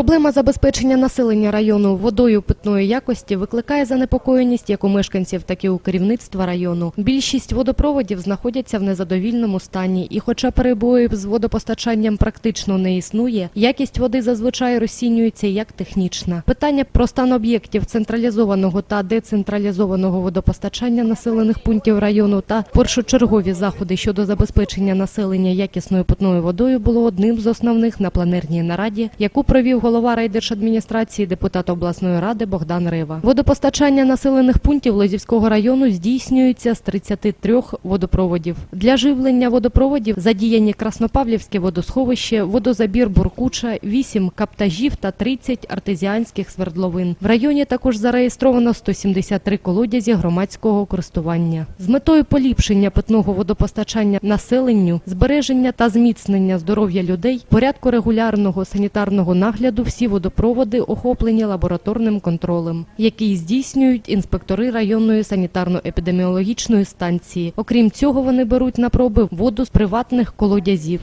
Проблема забезпечення населення району водою питної якості викликає занепокоєність як у мешканців, так і у керівництва району. Більшість водопроводів знаходяться в незадовільному стані, і хоча перебоїв з водопостачанням практично не існує, якість води зазвичай розцінюється як технічна. Питання про стан об'єктів централізованого та децентралізованого водопостачання населених пунктів району та першочергові заходи щодо забезпечення населення якісною питною водою було одним з основних на планерній нараді, яку провів голова райдержадміністрації, депутат обласної ради Богдан Рева. Водопостачання населених пунктів Лозівського району здійснюється з 33 водопроводів. Для живлення водопроводів задіяні Краснопавлівське водосховище, водозабір Буркуча, 8 каптажів та 30 артезіанських свердловин. В районі також зареєстровано 173 колодязі громадського користування. З метою поліпшення питного водопостачання населенню, збереження та зміцнення здоров'я людей, порядку регулярного санітарного нагляду всі водопроводи охоплені лабораторним контролем, який здійснюють інспектори районної санітарно-епідеміологічної станції. Окрім цього, вони беруть на проби воду з приватних колодязів.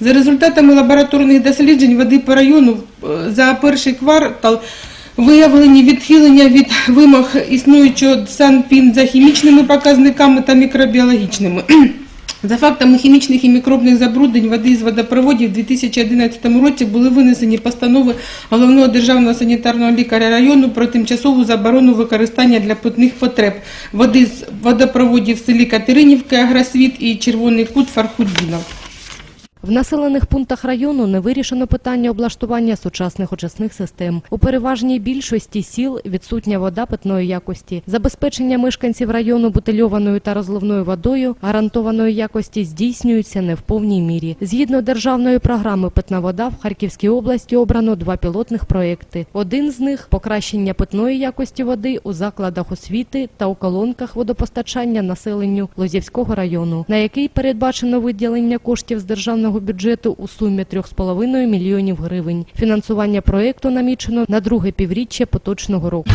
За результатами лабораторних досліджень води по району е, за перший квартал виявлені відхилення від вимог існуючого санпін за хімічними показниками та мікробіологічними. За фактами хімічних і мікробних забруднень води з водопроводів у 2011 році були винесені постанови головного державного санітарного лікаря району про тимчасову заборону використання для питних потреб води з водопроводів в селі Катеринівка, Агросвіт і Червоний кут Фархудінов. В населених пунктах району не вирішено питання облаштування сучасних очисних систем. У переважній більшості сіл відсутня вода питної якості. Забезпечення мешканців району бутильованою та розливною водою гарантованої якості здійснюється не в повній мірі. Згідно державної програми Питна вода в Харківській області обрано два пілотних проекти. Один з них покращення питної якості води у закладах освіти та у колонках водопостачання населенню Лозівського району, на який передбачено виділення коштів з державного бюджету у сумі 3,5 мільйонів гривень. Фінансування проекту намічено на друге півріччя поточного року.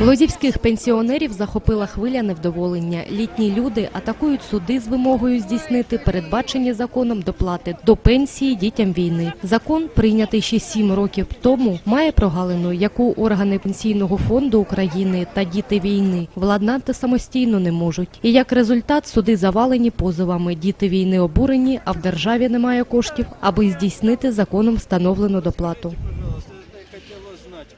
Лозівських пенсіонерів захопила хвиля невдоволення. Літні люди атакують суди з вимогою здійснити передбачені законом доплати до пенсії дітям війни. Закон, прийнятий ще сім років тому, має прогалину, яку органи пенсійного фонду України та діти війни владнати самостійно не можуть. І як результат суди завалені позовами. Діти війни обурені, а в державі немає коштів, аби здійснити законом встановлену доплату.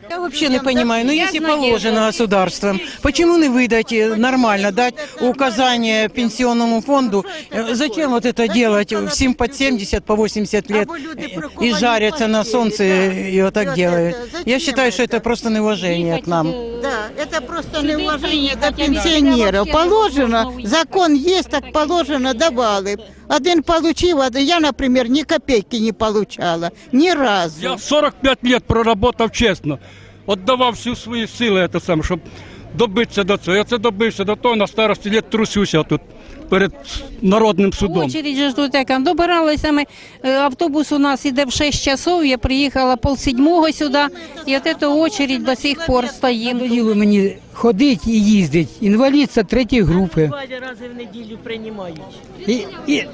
Я вообще не понимаю, ну если положено государством, почему не выдать э, нормально, дать указание пенсионному фонду, Э, зачем вот это делать всем под 70, по 80 лет э, и жарятся на солнце и вот так делают. Я считаю, что это просто неуважение к нам. Это просто неуважение до пенсионеров. Положено, закон есть, так положено, давали. Один получил, а я, например, ни копейки не получала. Ни разу. Я 45 лет проработав чесно, віддавав всю свої сили, це сам, щоб добитися до цього. Я це добився до того, на старості літ трусюся тут перед народним судом. Очередь же ж. Добиралися ми, е, автобус у нас іде в 6 часов, я приїхала пол полседьмого сюди, і от ця очередь до сих пор стоїть. Надоїло мені ходить і їздить. Інвалід це третьої групи. Рази в неділю приймають. І, і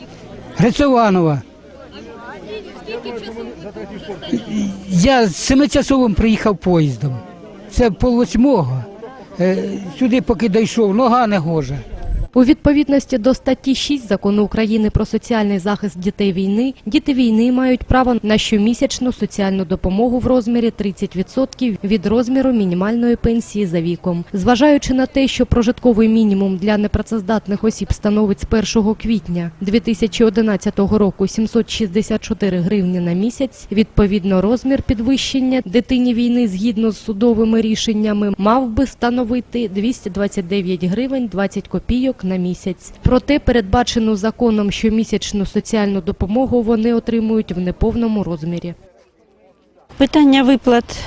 Грицованова. Я з семичасовим приїхав поїздом. Це пол восьмого. Е, Сюди поки дійшов, нога не гожа. У відповідності до статті 6 закону України про соціальний захист дітей війни, діти війни мають право на щомісячну соціальну допомогу в розмірі 30% від розміру мінімальної пенсії за віком. Зважаючи на те, що прожитковий мінімум для непрацездатних осіб становить з 1 квітня 2011 року 764 гривні на місяць, відповідно розмір підвищення дитині війни згідно з судовими рішеннями мав би становити 229 гривень 20 копійок на місяць. Проте передбачену законом щомісячну соціальну допомогу вони отримують в неповному розмірі. Питання виплат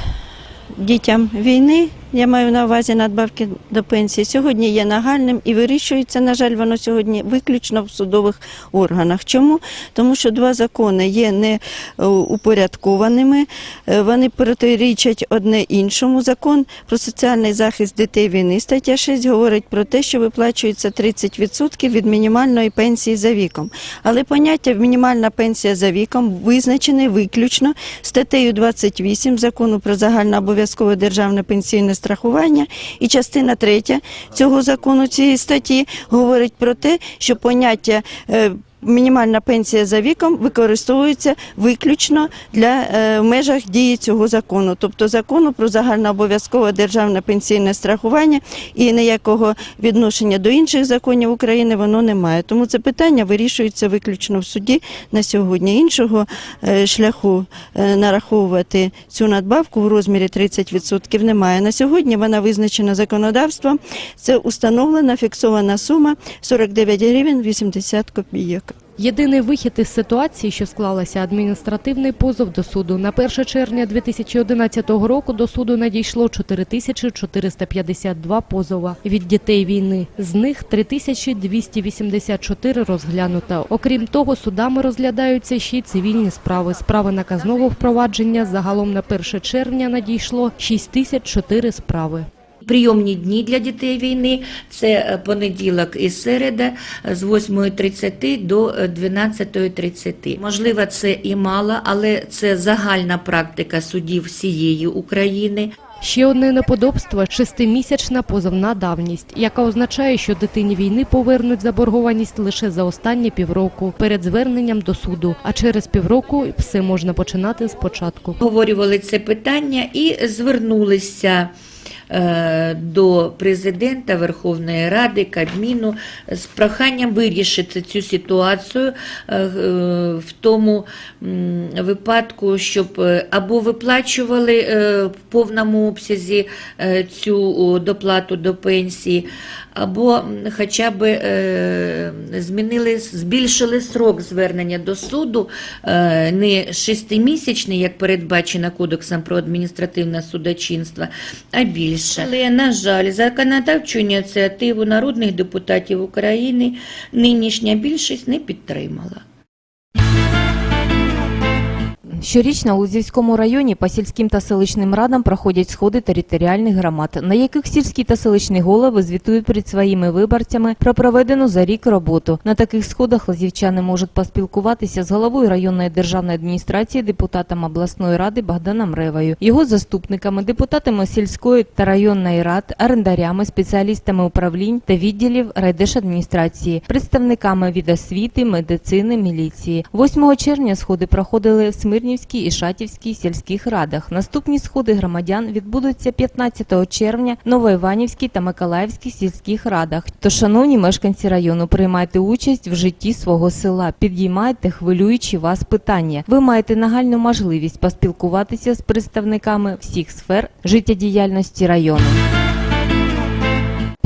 дітям війни Я маю на увазі надбавки до пенсії. Сьогодні є нагальним і вирішується, на жаль, воно сьогодні виключно в судових органах. Чому? Тому що два закони є не е, упорядкованими, е, вони протирічать одне іншому. Закон про соціальний захист дітей війни, стаття 6, говорить про те, що виплачується 30% від мінімальної пенсії за віком. Але поняття мінімальна пенсія за віком визначене виключно статтею 28 закону про загальнообов'язкове державне пенсійне страхування. І частина третя цього закону цієї статті говорить про те, що поняття. Мінімальна пенсія за віком використовується виключно для е, в межах дії цього закону, тобто закону про загальнообов'язкове державне пенсійне страхування і ніякого відношення до інших законів України воно не має. Тому це питання вирішується виключно в суді на сьогодні. Іншого е, шляху е, нараховувати цю надбавку в розмірі 30% немає. На сьогодні вона визначена законодавством. Це установлена фіксована сума 49 гривень 80 копійок. Єдиний вихід із ситуації, що склалася адміністративний позов до суду. На 1 червня 2011 року до суду надійшло 4452 позова від дітей війни. З них 3284 розглянуто. Окрім того, судами розглядаються ще й цивільні справи. Справи наказного впровадження загалом на 1 червня надійшло 6004 справи. Прийомні дні для дітей війни це е, понеділок і середа е, з 8.30 до е, 12.30. Можливо, це і мало, але це загальна практика судів всієї України. Ще одне неподобство – шестимісячна позовна давність, яка означає, що дитині війни повернуть заборгованість лише за останні півроку перед зверненням до суду, а через півроку все можна починати спочатку. Обговорювали це питання і звернулися е, до президента Верховної Ради, Кабміну з проханням вирішити цю ситуацію е, е, в тому випадку, щоб е, або виплачували е, в повному обсязі е, цю доплату до пенсії, або хоча б е, змінили, збільшили срок звернення до суду е, не шестимісячний, як передбачено Кодексом про адміністративне судочинство, а більше. Але, на жаль, законодавчу ініціативу народних депутатів України нинішня більшість не підтримала. Щорічно у Лузівському районі по сільським та селищним радам проходять сходи територіальних громад, на яких сільські та селищні голови звітують перед своїми виборцями про проведену за рік роботу. На таких сходах лазівчани можуть поспілкуватися з головою районної державної адміністрації, депутатом обласної ради Богданом Ревою, його заступниками, депутатами сільської та районної рад, орендарями, спеціалістами управлінь та відділів райдержадміністрації, представниками від освіти, медицини, міліції. 8 червня сходи проходили в Смирнівській і Шатівській сільських радах. Наступні сходи громадян відбудуться 15 червня в Новоіванівській та Миколаївській сільських радах. Тож, шановні мешканці району, приймайте участь в житті свого села, підіймайте хвилюючі вас питання. Ви маєте нагальну можливість поспілкуватися з представниками всіх сфер життєдіяльності району.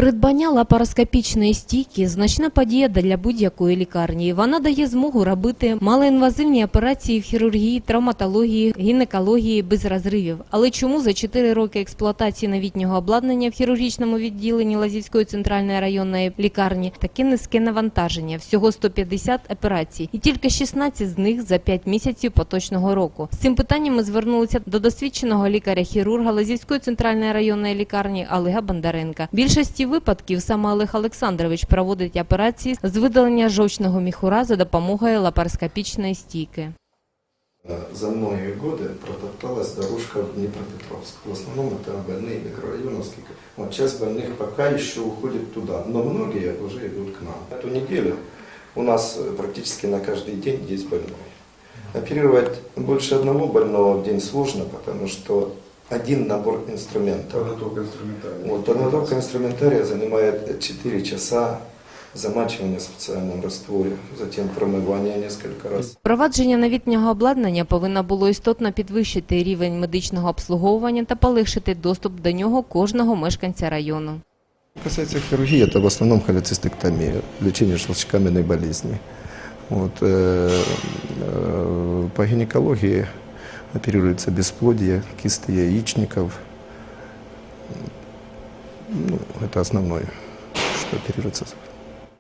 Придбання лапароскопічної стійки значна подія для будь-якої лікарні. Вона дає змогу робити малоінвазивні операції в хірургії, травматології, гінекології без розривів. Але чому за 4 роки експлуатації новітнього обладнання в хірургічному відділенні Лазівської центральної районної лікарні таке низьке навантаження? Всього 150 операцій, і тільки 16 з них за 5 місяців поточного року. З цим питанням ми звернулися до досвідченого лікаря-хірурга Лазівської центральної районної лікарні Олега Бондаренка. Більшості випадків саме Олег Олександрович проводить операції з видалення жовчного міхура за допомогою лапароскопічної стійки. За многие годы протопталась дорожка в Днепропетровск. В основном это больные микрорайоновские. Вот часть больных пока еще уходит туда, но многие уже идут к нам. Эту неделю у нас э, практически на каждый день есть больной. Оперировать больше одного больного в день сложно, потому что один набор инструментов. Подготовка инструментария. Вот, подготовка инструментария занимает 4 часа, замачивание в специальном растворе, затем промывание несколько раз. Впровадження новітнього обладнання повинно було істотно підвищити рівень медичного обслуговування та полегшити доступ до нього кожного мешканця району. Касается хирургии, это в основном холецистектомия, лечение желчекаменной болезни. Вот, э, э, по гинекологии оперируется бесплодие, кисты яичников, ну, это основное, что оперируется.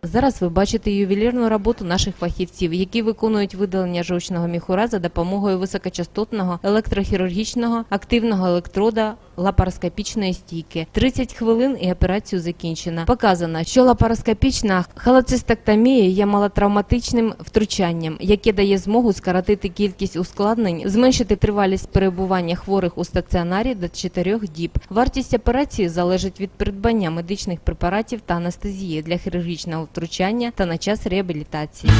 Зараз ви бачите ювелірну роботу наших фахівців, які виконують видалення жовчного міхура за допомогою високочастотного електрохірургічного активного електрода лапароскопічної стійки. 30 хвилин і операцію закінчено. Показано, що лапароскопічна холецистектомія є малотравматичним втручанням, яке дає змогу скоротити кількість ускладнень, зменшити тривалість перебування хворих у стаціонарі до 4 діб. Вартість операції залежить від придбання медичних препаратів та анестезії для хірургічного втручання та на час реабілітації.